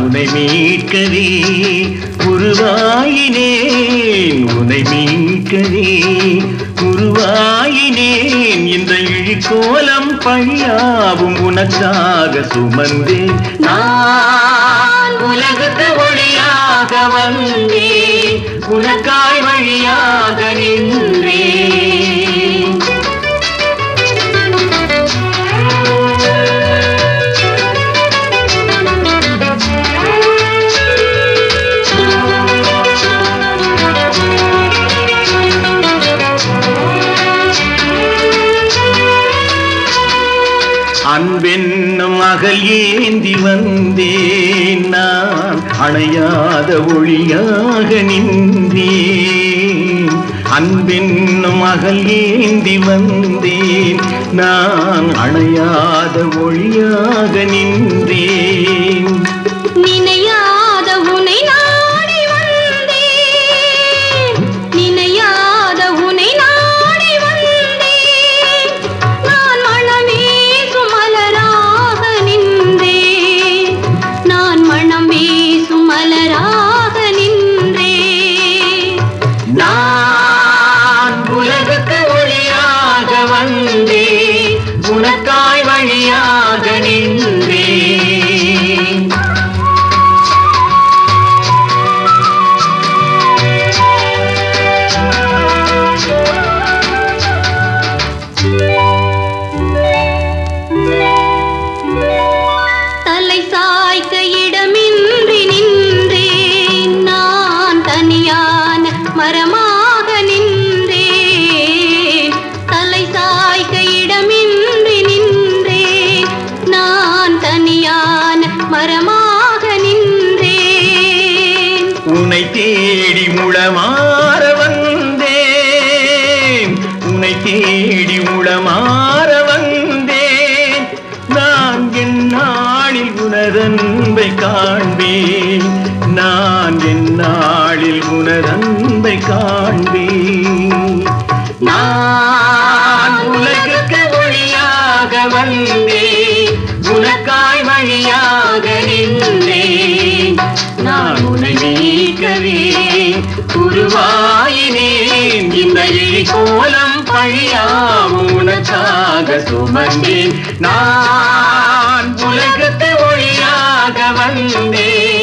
உன்னை மீட்கவே உருவாயினேன். உன்னை மீட்கவே உருவா கோலம் பழியாவும் உனக்காக சுமந்தே நான் உலகுக்கு ஒளியாக வந்தே உனக்காய் வழி அன்பென்னும் அகல் ஏந்தி வந்தேன் நான். அணையாத ஒளியாக நின்றேன். அன்பென்னும் அகல் ஏந்தி வந்தேன் நான். அணையாத ஒளியாக நின்றேன். தேடி முளமாற வந்தேன். உனை தேடி முளமாற வந்தேன். நான் என் நாளில் உனதன்பை காண்பேன். நான் என் நாளில் உனதன்பை காண்பேன். நான் உலகுக்கு ஒளியாக வந்தேன். உருவாயினேன் இந்த கோலம் பழியாவும் உனக்காக சுமந்தேன். நான் உலகத்து ஒளியாக வந்தேன்.